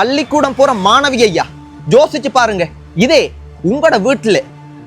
பள்ளிக்கூடம் போற மாணவி ஐயா. யோசிச்சு பாருங்க. இதே உங்களோட வீட்டுல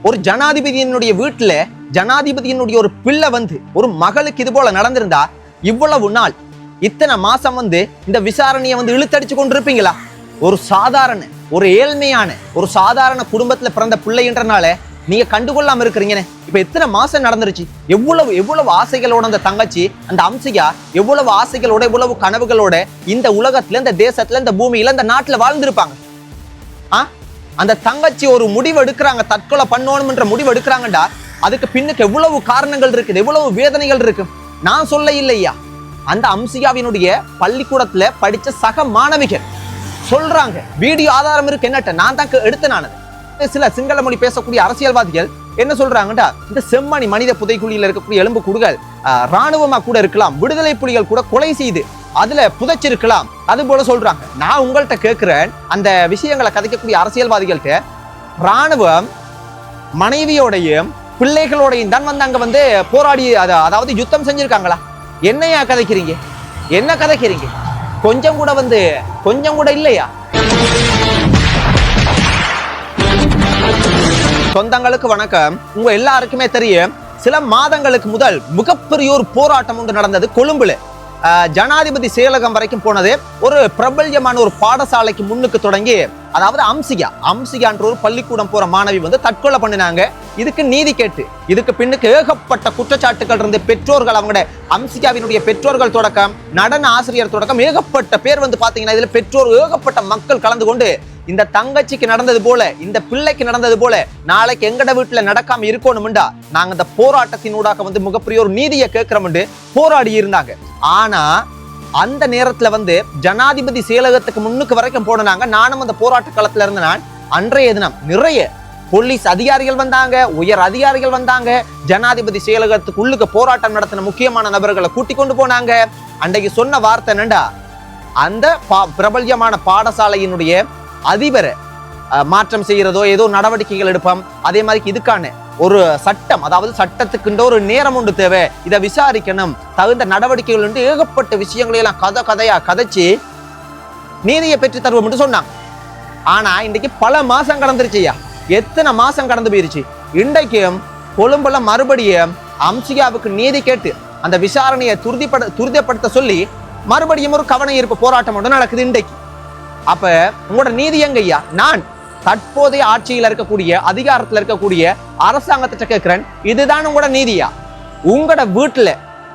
ஒரு ஜனாதிபதியினுடைய வீட்டுல ஜனாதிபதியினுடைய ஒரு பிள்ளை வந்து ஒரு மகளுக்கு இது போல நடந்திருந்தா இவ்வளவு நாள் இத்தனை மாசம் வந்து இந்த விசாரணையை வந்து இழுத்தடிச்சு கொண்டிருப்பீங்களா? ஒரு சாதாரண ஒரு ஏழ்மையான ஒரு சாதாரண குடும்பத்துல பிறந்த பிள்ளைன்றனால நீங்க கண்டுகொள்ளாம இருக்கிறீங்கன்னு. இப்ப எத்தனை மாசம் நடந்துருச்சு? எவ்வளவு எவ்வளவு ஆசைகளோட அந்த தங்கச்சி அந்த அம்சிகா எவ்வளவு ஆசைகளோட எவ்வளவு கனவுகளோட இந்த உலகத்துல இந்த தேசத்துல இந்த பூமியில இந்த நாட்டுல வாழ்ந்திருப்பாங்க. ஆ? அந்த தங்கச்சி ஒரு முடிவு எடுக்கிறாங்க தற்கொலை பண்ணணும்ன்ற முடிவு எடுக்கிறாங்கடா. அதுக்கு பின்னுக்கு எவ்வளவு காரணங்கள் இருக்குது எவ்வளவு வேதனைகள் இருக்கு? நான் சொல்ல இல்லையா? அந்த அம்சிகாவினுடைய பள்ளிக்கூடத்துல படிச்ச சக மாணவிகள் சொல்றாங்க வீடியோ ஆதாரம் இருக்கு என்னட்ட? நான் தான் எடுத்து எடுத்தேன் நான் சில சிங்கள மொழி பேசக்கூடிய அரசியல்வாதிகள் என்ன சொல்றாங்கடா இந்த செம்மணி மனித புதைக்குழியில் இருக்கக்கூடிய எலும்பு கூடுகள் ராணுவமா கூட இருக்கலாம் விடுதலை புலிகள் கூட கொலை செய்து அதுல புதைச்சிருக்கலாம். அது போல சொல்றாங்க. நான் உங்கள்கிட்ட கேட்கிறேன் அந்த விஷயங்களை கதைக்கக்கூடிய அரசியல்வாதிகள்கிட்ட ராணுவம் மனைவியோடையும் பிள்ளைகளோடையும் தான் வந்து அங்க வந்து போராடி அதாவது யுத்தம் செஞ்சிருக்காங்களா? என்னையா கதைக்கிறீங்க? என்ன கதைக்கிறீங்க? கொஞ்சம் கூட வந்து கொஞ்சம் கூட இல்லையா? சொந்தங்களுக்கு வணக்கம். உங்க எல்லாருக்குமே தெரியும் சில மாதங்களுக்கு முதல் மிகப்பெரிய ஒரு போராட்டம் ஒன்று நடந்தது கொழும்புல. ஜனாதிபதி செயலகம் வரைக்கும் போனது ஒரு பிரபல்யமான ஒரு பாடசாலைக்கு முன்னுக்கு தொடங்கி அதாவது அம்சிகா அம்சிகான்ற ஒரு பள்ளிக்கூடம் போற மாணவி வந்து தற்கொலை பண்ணினாங்க. இதுக்கு நீதி கேட்டு இதுக்கு பின்னுக்கு ஏகப்பட்ட குற்றச்சாட்டுகள் இருந்து பெற்றோர்கள் அவங்களோட அம்சிகாவினுடைய பெற்றோர்கள் தொடக்கம் நடன ஆசிரியர் தொடக்கம் ஏகப்பட்ட பேர் வந்து பாத்தீங்கன்னா இதுல பெற்றோர் ஏகப்பட்ட மக்கள் கலந்து கொண்டு இந்த தங்கச்சிக்கு நடந்தது போல இந்த பிள்ளைக்கு நடந்தது போல நாளைக்கு எங்கட வீட்டுல நடக்காம இருக்கணும்டா. நாங்க இந்த போராட்டத்தினூடாக வந்து மிகப்பெரிய ஒரு நீதியை கேட்கிறோம்னு போராடி இருந்தாங்க. ஆனா அந்த நேரத்துல வந்து ஜனாதிபதி செயலகத்துக்கு முன்னுக்கு வரைக்கும் போனாங்க நானும் அந்த போராட்ட களத்துல இருந்த நான் அன்றைய தினம் நிறைய போலீஸ் அதிகாரிகள் வந்தாங்க உயர் அதிகாரிகள் வந்தாங்க ஜனாதிபதி செயலகத்துக்கு உள்ளுக்கு போராட்டம் நடத்தின முக்கியமான நபர்களை கூட்டி கொண்டு போனாங்க. அன்றைக்கு சொன்ன வார்த்தை என்னண்டா? அந்த பா- பிரபல்யமான பாடசாலையினுடைய அதிபரை மாற்றம் செய்கிறதோ ஏதோ நடவடிக்கைகள் எடுப்போம். அதே மாதிரி இதுக்கான ஒரு சட்டம் அதாவது சட்டத்துக்குன்ற ஒரு நேரம் ஒன்று தேவை. இதை விசாரிக்கணும். தகுந்த நடவடிக்கைகள் என்று ஏகப்பட்ட விஷயங்களை எல்லாம் கதை கதையா கதைச்சு நீதியை பெற்று தருவோம் என்று சொன்னாங்க. ஆனா இன்றைக்கு பல மாசம் கடந்துருச்சுயா எத்தனை மாசம் கடந்து போயிருச்சு? இன்றைக்கும் கொழும்புல மறுபடியும் அம்சிகாவுக்கு நீதி கேட்டு அந்த விசாரணையை துரிதப்பட துரிதப்படுத்த சொல்லி மறுபடியும் ஒரு கவன ஈர்ப்பு போராட்டம் ஒன்று நடக்குது இன்றைக்கு. அப்ப உங்களோட நீதி எங்கய்யா நான் தற்போதைய ஆட்சியில் இருக்கக்கூடிய அதிகாரத்துல இருக்கக்கூடிய அரசாங்கத்திட்ட கேட்கிறேன் இதுதான் உங்களோட நீதியா? உங்களோட வீட்டுல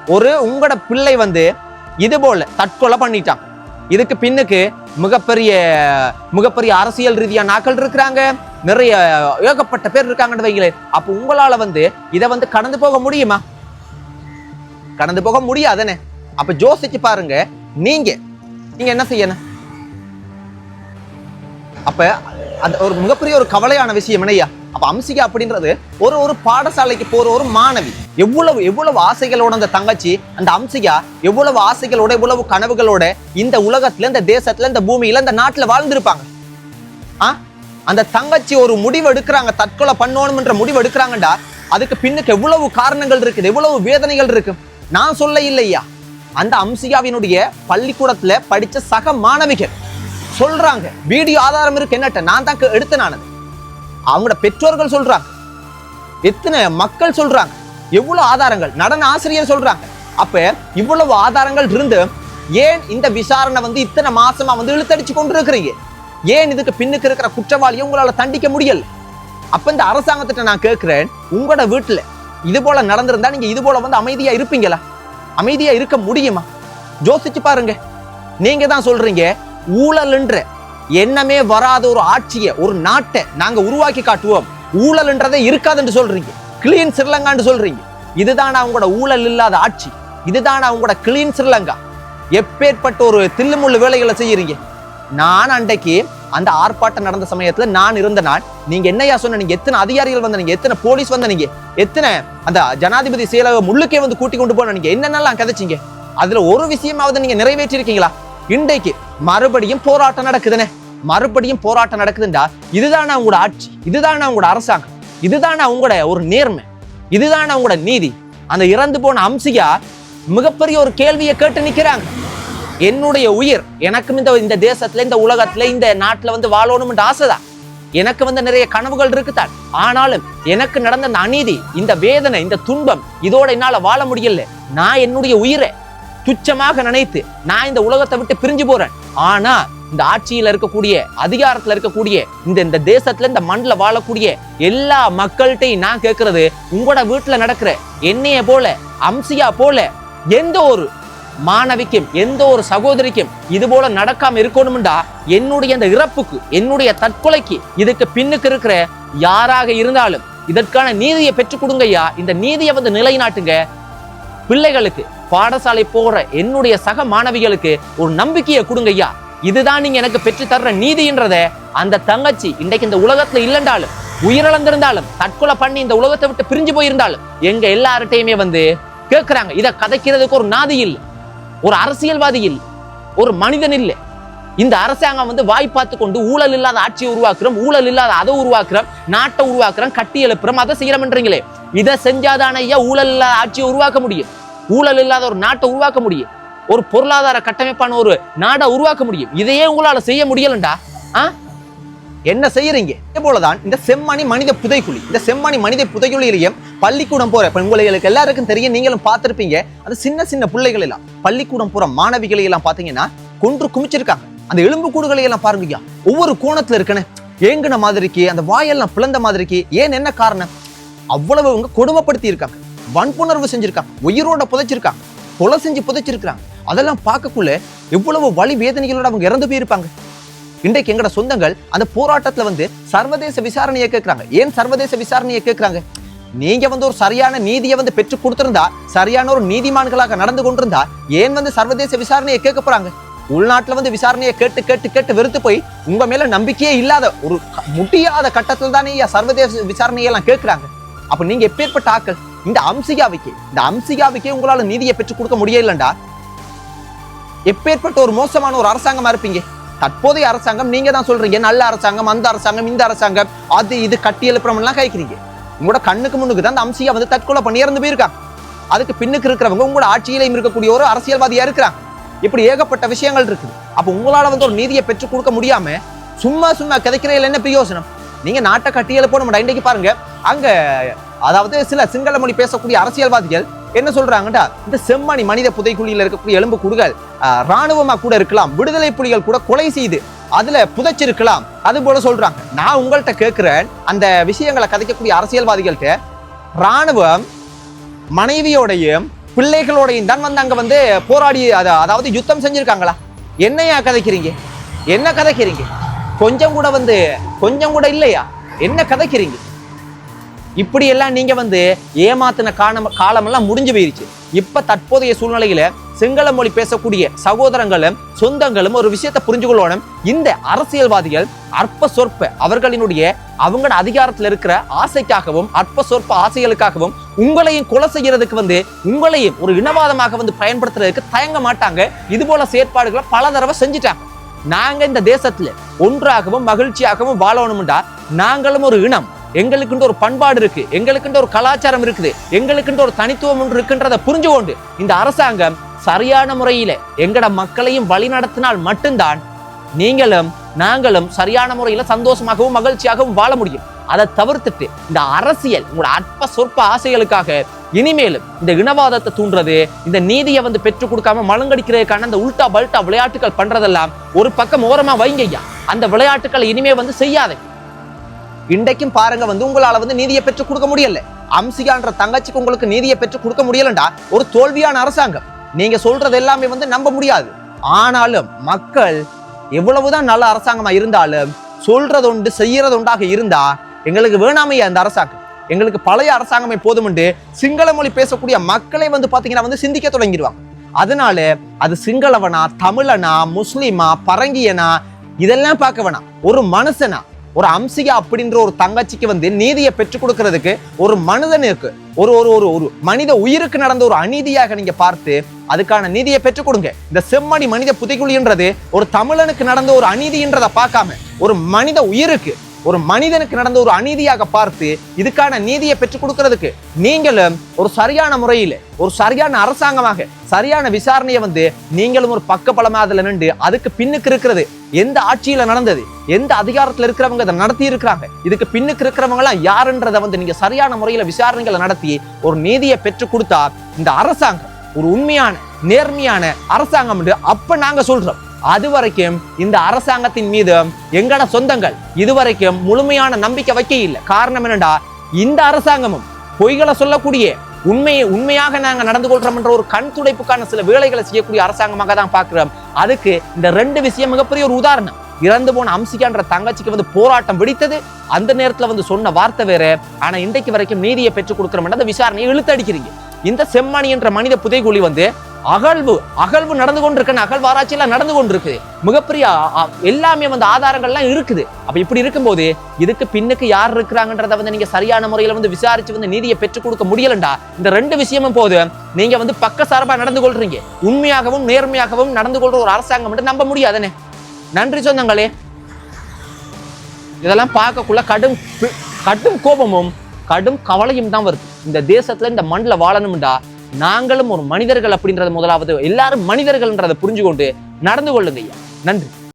ஒரு உங்களோட பிள்ளை வந்து இது போல தற்கொலை பண்ணிட்டான். இதுக்கு பின்னுக்கு மிகப்பெரிய மிகப்பெரிய அரசியல் ரீதியா நாக்கள் இருக்கிறாங்க. நிறைய ஏகப்பட்ட பேர் இருக்காங்கன்னு வைங்களேன். அப்ப உங்களால வந்து இதை வந்து கடந்து போக முடியுமா? கடந்து போக முடியாதுன்னு. அப்ப யோசிச்சு பாருங்க. நீங்க நீங்க என்ன செய்யணும்? அப்போ அந்த ஒரு மிகப்பெரிய ஒரு கவலையான விஷயம் என்னய்யா? அப்போ அம்சிகா அப்படின்றது ஒரு ஒரு பாடசாலைக்கு போகிற ஒரு மாணவி. எவ்வளவு எவ்வளவு ஆசைகளோட அந்த தங்கச்சி அந்த அம்சிகா எவ்வளவு ஆசைகளோட எவ்வளவு கனவுகளோட இந்த உலகத்துல இந்த தேசத்தில் இந்த பூமியில் இந்த நாட்டில் வாழ்ந்திருப்பாங்க. ஆ? அந்த தங்கச்சி ஒரு முடிவு எடுக்கிறாங்க தற்கொலை பண்ணணும்ன்ற முடிவு எடுக்கிறாங்கடா. அதுக்கு பின்னுக்கு எவ்வளவு காரணங்கள் இருக்குது எவ்வளவு வேதனைகள் இருக்கு? நான் சொல்ல இல்லையா அந்த அம்சிகாவினுடைய பள்ளிக்கூடத்தில் படித்த சக மாணவிகள். சொல்றாங்க. வீடியோ ஆதாரம் இருக்கு என்னட்ட? நான் தான் எடுத்தேன் நான் அவங்களோட பெற்றோர்கள் சொல்றாங்க. எத்தனை மக்கள் சொல்றாங்க. எவ்வளவு ஆதாரங்கள்? நடன ஆசிரியர் சொல்றாங்க. அப்ப இவ்வளவு ஆதாரங்கள் இருந்து ஏன் இந்த விசாரணை வந்து இத்தனை மாசமா வந்து இழுத்தடிச்சு கொண்டு இருக்கிறீங்க ஏன் இதுக்கு பின்னுக்கு இருக்கிற குற்றவாளியை உங்களால தண்டிக்க முடியல? அப்ப இந்த அரசாங்கத்திட்ட நான் கேட்கிறேன் உங்களோட வீட்டுல இது போல நடந்திருந்தா நீங்க இது போல வந்து அமைதியா இருப்பீங்களா? அமைதியா இருக்க முடியுமா? யோசிச்சு பாருங்க. நீங்க தான் சொல்றீங்க ஊழல்ன்ற எண்ணமே வராத ஒரு ஆட்சியை ஒரு நாட்டை நாங்கள் உருவாக்கி காட்டுவோம். ஊழல்ன்றதே இருக்காதுன்னு சொல்றீங்க. கிளீன் ஸ்ரீலங்கான்னு சொல்றீங்க. இதுதான் அவங்களோட ஊழல் இல்லாத ஆட்சி? இதுதான் அவங்களோட கிளீன் ஸ்ரீலங்கா எப்பேற்பட்ட ஒரு தில்லுமுள்ளு வேலைகளை செய்யறீங்க? நான் அன்றைக்கு அந்த ஆர்ப்பாட்டம் நடந்த சமயத்துல நான் இருந்த நான் நீங்க என்னையா சொன்ன நீங்க எத்தனை அதிகாரிகள் வந்த நீங்க எத்தனை போலீஸ் வந்த நீங்க எத்தனை அந்த ஜனாதிபதி செயலகம் முள்ளுக்கே வந்து கூட்டி கொண்டு போன நீங்க என்னென்னலாம் கதைச்சிங்க? அதுல ஒரு விஷயமாவது நீங்க நிறைவேற்றிருக்கீங்களா? இன்றைக்கு மறுபடியும் போராட்டம் நடக்குதுன்னு மறுபடியும் போராட்டம் நடக்குதுண்டா. இதுதானா உங்களோட ஆட்சி? இதுதானே உங்களோட அரசாங்கம்? இதுதானே உங்களோட ஒரு நேர்மை? இதுதானா உங்களோட நீதி? அந்த இறந்து போன அம்சியா மிகப்பெரிய ஒரு கேள்வியை கேட்டு நிக்கிறாங்க. என்னுடைய உயிர் எனக்கும் இந்த இந்த தேசத்துல இந்த உலகத்துல இந்த நாட்டுல வந்து வாழணும்ன்ற ஆசைதான். எனக்கு வந்து நிறைய கனவுகள் இருக்குதான் ஆனாலும் எனக்கு நடந்த அந்த அநீதி இந்த வேதனை இந்த துன்பம் இதோட என்னால வாழ முடியல. நான் என்னுடைய உயிரை. துச்சமாக நினைத்து நான் இந்த உலகத்தை விட்டு பிரிஞ்சு போறேன். ஆனா இந்த ஆட்சியில இருக்கக்கூடிய அதிகாரத்துல இருக்கக்கூடிய இந்த இந்த தேசத்துல இந்த மண்ணில் வாழக்கூடிய எல்லா மக்கள்கிட்டையும் நான் கேட்கறது உங்களோட வீட்டுல நடக்கிற என்னைய போல அம்சியா போல எந்த ஒரு மாணவிக்கும் எந்த ஒரு சகோதரிக்கும் இது போல நடக்காம இருக்கணும்டா என்னுடைய அந்த இறப்புக்கு என்னுடைய தற்கொலைக்கு இதுக்கு பின்னுக்கு இருக்கிற யாராக இருந்தாலும் இதற்கான நீதியை பெற்றுக் கொடுங்கய்யா. இந்த நீதியை வந்து நிலைநாட்டுங்க. பிள்ளைகளுக்கு பாடசாலை போற என்னுடைய சக மாணவிகளுக்கு ஒரு நம்பிக்கையை கொடுங்கய்யா இதுதான் நீங்க எனக்கு பெற்று தர்ற நீதின்றத அந்த தங்கச்சி இன்றைக்கு இந்த உலகத்துல இல்லைண்டாலும் உயிரிழந்திருந்தாலும் தற்கொலை பண்ணி இந்த உலகத்தை விட்டு பிரிஞ்சு போயிருந்தாலும் எங்க எல்லார்ட்டையுமே வந்து கேட்கிறாங்க இதை கதைக்கிறதுக்கு ஒரு நாதி இல்லை ஒரு அரசியல்வாதி இல்லை ஒரு மனிதன் இல்லை. இந்த அரசாங்கம் வந்து வாய் பார்த்து கொண்டு ஊழல் இல்லாத ஆட்சியை உருவாக்குறோம் ஊழல் இல்லாத அதை உருவாக்குறோம் நாட்டை உருவாக்குறோம் கட்டி எழுப்புறோம் அதை செய்யறோம்ன்றீங்களே இதை செஞ்சாதான ஐயா ஊழல் இல்லாத ஆட்சியை உருவாக்க முடியும்? ஊழல் இல்லாத ஒரு நாட்டை உருவாக்க முடியும். ஒரு பொருளாதார கட்டமைப்பான ஒரு நாடை உருவாக்க முடியும். இதையே உங்களால் செய்ய முடியலண்டா? ஆ? என்ன செய்யறீங்க? இதே போலதான் இந்த செம்மணி மனித புதைக்குழி இந்த செம்மணி மனித புதைக்குழியிலையும் பள்ளிக்கூடம் போற இப்ப உங்களுக்கு எல்லாருக்கும் தெரியும் நீங்களும் பார்த்துருப்பீங்க. அது சின்ன சின்ன பிள்ளைகள் எல்லாம் பள்ளிக்கூடம் போற மாணவிகளை எல்லாம் பாத்தீங்கன்னா கொன்று குமிச்சிருக்காங்க. அந்த எலும்பு கூடுகளை எல்லாம் பாருங்க ஒவ்வொரு கோணத்துல இருக்கனே ஏங்குன மாதிரிக்கு அந்த வாயெல்லாம் பிளந்த மாதிரிக்கு ஏன் என்ன காரணம்? அவ்வளவு அவங்க கொடுமைப்படுத்தி இருக்காங்க வன்புணர்வு செஞ்சுருக்கான். உயிரோட புதைச்சிருக்கான். கொலை செஞ்சு புதைச்சிருக்கிறாங்க அதெல்லாம் பார்க்கக்குள்ள எவ்வளவு வழி வேதனைகளோட அவங்க இறந்து போயிருப்பாங்க. இன்றைக்கு எங்கட சொந்தங்கள் அந்த போராட்டத்தில் வந்து சர்வதேச விசாரணையை கேட்கறாங்க ஏன் சர்வதேச விசாரணையை கேட்கறாங்க நீங்க வந்து ஒரு சரியான நீதியை வந்து பெற்று கொடுத்திருந்தா சரியான ஒரு நீதிமான்களாக நடந்து கொண்டிருந்தா ஏன் வந்து சர்வதேச விசாரணையை கேட்க போறாங்க? உள்நாட்டில் வந்து விசாரணையை கேட்டு கேட்டு கேட்டு வெறுத்து போய் உங்க மேல நம்பிக்கையே இல்லாத ஒரு முடியாத கட்டத்தில் தானே சர்வதேச விசாரணையெல்லாம் கேட்கறாங்க அப்ப நீங்க எப்பேற்பட்ட ஆக்கள் இந்த அம்சிகாவுக்கு இந்த அம்சிகாவுக்கே உங்களால நீதியை பெற்றுக் கொடுக்க முடியலண்டா எப்பேற்பட்ட ஒரு மோசமான ஒரு அரசாங்கமா இருப்பீங்க? தற்போதைய அரசாங்கம் நீங்க தான் சொல்றீங்க நல்ல அரசாங்கம் அந்த அரசாங்கம் இந்த அரசாங்கம் அது இது கட்டி எழுப்புறமெல்லாம் கைக்கிறீங்க. உங்களோட கண்ணுக்கு முன்னுக்கு தான் அந்த அம்சியா வந்து தற்கொலை பண்ணி இறந்து போயிருக்காங்க. அதுக்கு பின்னுக்கு இருக்கிறவங்க உங்களோட ஆட்சியிலையும் இருக்கக்கூடிய ஒரு அரசியல்வாதியா இருக்கிறாங்க. இப்படி ஏகப்பட்ட விஷயங்கள் இருக்குது. அப்போ உங்களால வந்து ஒரு நீதியை பெற்றுக் கொடுக்க முடியாம சும்மா சும்மா கிதைக்கிறதுல என்ன பிரயோசனம்? நீங்க நாட்டை கட்டி எழுப்பணும் இன்றைக்கு பாருங்க. அங்க அதாவது சில சிங்கள மொழி பேசக்கூடிய அரசியல்வாதிகள் என்ன சொல்றாங்கடா இந்த செம்மணி மனித புதைக்குழியில் இருக்கக்கூடிய எலும்பு கூடுகள் ஆஹ், ராணுவமா கூட இருக்கலாம் விடுதலை புலிகள் கூட கொலை செய்து அதுல புதைச்சிருக்கலாம். அது போல சொல்றாங்க. நான் உங்கள்கிட்ட கேட்கிறேன் அந்த விஷயங்களை கதைக்கக்கூடிய அரசியல்வாதிகள்கிட்ட ராணுவம் மனைவியோடையும் பிள்ளைகளோடையும் தான் வந்து அங்க வந்து போராடி அதாவது யுத்தம் செஞ்சிருக்காங்களா? என்னையா கதைக்கிறீங்க? என்ன கதைக்கிறீங்க? கொஞ்சம் கூட வந்து கொஞ்சம் கூட இல்லையா? என்ன கதைக்கிறீங்க? இப்படியெல்லாம் நீங்கள் நீங்க வந்து ஏமாத்தின காலம் காலமெல்லாம் முடிஞ்சு போயிருச்சு. இப்ப தற்போதைய சூழ்நிலையில சிங்கள மொழி பேசக்கூடிய சகோதரங்களும் சொந்தங்களும் ஒரு விஷயத்தை புரிஞ்சுக்கொள்ளணும். இந்த அரசியல்வாதிகள் அற்ப சொற்ப அவர்களினுடைய அவங்களோட அதிகாரத்தில் இருக்கிற ஆசைக்காகவும் அற்ப சொற்ப ஆசைகளுக்காகவும் உங்களையும் கொலை செய்யறதுக்கு வந்து உங்களையும் ஒரு இனவாதமாக வந்து பயன்படுத்துறதுக்கு தயங்க மாட்டாங்க. இது போல செயற்பாடுகளை பல தடவை செஞ்சுட்டாங்க. நாங்க இந்த தேசத்துல ஒன்றாகவும் மகிழ்ச்சியாகவும் வாழணும்டா. நாங்களும் ஒரு இனம். எங்களுக்குன்ற ஒரு பண்பாடு இருக்கு எங்களுக்குன்ற ஒரு கலாச்சாரம் இருக்குது எங்களுக்குன்ற ஒரு தனித்துவம் ஒன்று இருக்குன்றத புரிஞ்சு கொண்டு இந்த அரசாங்கம் சரியான முறையில எங்கட மக்களையும் வழிநடத்தினால் மட்டும்தான் நீங்களும் நாங்களும் சரியான முறையில சந்தோஷமாகவும் மகிழ்ச்சியாகவும் வாழ முடியும். அதை தவிர்த்துட்டு இந்த அரசியல் உங்களோட அற்ப சொற்ப ஆசைகளுக்காக இனிமேலும் இந்த இனவாதத்தை தூண்டுறது இந்த நீதியை வந்து பெற்றுக் கொடுக்காம மலங்கடிக்கிறதுக்கான அந்த உல்டா பல்டா விளையாட்டுகள் பண்றதெல்லாம் ஒரு பக்கம் ஓரமா வைங்க ஐயா. அந்த விளையாட்டுகளை இனிமே வந்து செய்யாதே இன்றைக்கும் பாருங்க வந்து உங்களால வந்து நீதியை பெற்றுக் கொடுக்க முடியல. அம்சிகான்ற தங்கச்சிக்கு உங்களுக்கு நீதியை பெற்றுக் கொடுக்க முடியலண்டா? ஒரு தோல்வியான அரசாங்கம். நீங்க சொல்றது எல்லாமே வந்து நம்ப முடியாது. ஆனாலும் மக்கள் எவ்வளவுதான் நல்ல அரசாங்கமா இருந்தாலும் சொல்றது உண்டு செய்யறது உண்டாக இருந்தா எங்களுக்கு வேணாமையா அந்த அரசாங்கம்? எங்களுக்கு பழைய அரசாங்கமே போதுமென்று சிங்கள மொழி பேசக்கூடிய மக்களை வந்து பாத்தீங்கன்னா வந்து சிந்திக்க தொடங்கிடுவாங்க. அதனால அது சிங்களவனா தமிழனா முஸ்லீமா பரங்கியனா இதெல்லாம் பார்க்க வேணாம். ஒரு மனுஷனா ஒரு அம்சிகா அப்படின்ற ஒரு தங்கச்சிக்கு வந்து நீதியை பெற்றுக் கொடுக்கறதுக்கு ஒரு மனிதனுக்கு ஒரு ஒரு ஒரு ஒரு மனித உயிருக்கு நடந்த ஒரு அநீதியாக நீங்க பார்த்து அதுக்கான நீதியை பெற்றுக் கொடுங்க. இந்த செம்மணி மனித புதைக்குழின்றது ஒரு தமிழனுக்கு நடந்த ஒரு அநீதின்றதை பார்க்காம ஒரு மனித உயிருக்கு ஒரு மனிதனுக்கு நடந்த ஒரு அநீதியாக பார்த்து இதுக்கான நீதியை பெற்றுக் கொடுக்கறதுக்கு நீங்களும் ஒரு சரியான முறையில் ஒரு சரியான அரசாங்கமாக சரியான விசாரணையை வந்து நீங்களும் ஒரு பக்கபலமா அதில் நின்று அதுக்கு பின்னுக்கு இருக்கிறது. எந்த ஆட்சியில நடந்தது? எந்த அதிகாரத்தில் இருக்கிறவங்க அதை நடத்தி இருக்கிறாங்க இதுக்கு பின்னுக்கு இருக்கிறவங்க எல்லாம் யாருன்றதை வந்து நீங்க சரியான முறையில விசாரணைகளை நடத்தி ஒரு நீதியை பெற்றுக் கொடுத்தா இந்த அரசாங்கம் ஒரு உண்மையான நேர்மையான அரசாங்கம் என்று அப்ப நாங்க சொல்றோம். அது வரைக்கும் இந்த அரசாங்கத்தின் மீது எங்கட சொந்தங்கள் இதுவரைக்கும் முழுமையான நம்பிக்கை வைக்க இல்லை. காரணம் என்னடா இந்த அரசாங்கமும் பொய்களை சொல்லக்கூடிய உண்மையை உண்மையாக நாங்க நடந்து கொள்றோம் என்ற ஒரு கண் துடைப்புக்கான சில வேலைகளை செய்யக்கூடிய அரசாங்கமாக தான் பார்க்கிறோம். அதுக்கு இந்த ரெண்டு விஷயம் மிகப்பெரிய ஒரு உதாரணம். இறந்து போன அம்சிகான்ற தங்கச்சிக்கு வந்து போராட்டம் வெடித்தது. அந்த நேரத்தில் வந்து சொன்ன வார்த்தை வேற. ஆனால் இன்றைக்கு வரைக்கும் நீதியை பெற்றுக் கொடுக்கிறோம் அந்த விசாரணையை இழுத்தடிக்கிறீங்க. இந்த செம்மணி என்ற மனித புதைகுழி வந்து அகழ்வு அகழ்வு நடந்து கொண்டிருக்கு. அகழ்வாராய்ச்சி எல்லாம் நடந்து கொண்டிருக்கு. மிகப்பெரிய எல்லாமே வந்து ஆதாரங்கள்லாம் இருக்குது. அப்ப இப்படி இருக்கும்போது இதுக்கு பின்னுக்கு யார் இருக்கிறாங்கன்றத வந்து நீங்க சரியான முறையில வந்து விசாரிச்சு வந்து நீதியை பெற்றுக் கொடுக்க முடியலண்டா? இந்த ரெண்டு விஷயமும் போது நீங்க வந்து பக்கசார்பா நடந்து கொள்றீங்க. உண்மையாகவும் நேர்மையாகவும் நடந்து கொள்ற ஒரு அரசாங்கம் மட்டும் நம்ப முடியாதுன்னு. நன்றி சொந்தங்களே. இதெல்லாம் பார்க்கக்குள்ள கடும் கடும் கோபமும் கடும் கவலையும் தான் வருது. இந்த தேசத்துல இந்த மண்ணில் வாழணும்டா. நாங்களும் ஒரு மனிதர்கள் அப்படின்றது முதலாவது. எல்லாரும் மனிதர்கள்ன்றதை புரிஞ்சு கொண்டு நடந்து கொள்ளுங்க ஐயா. நன்றி.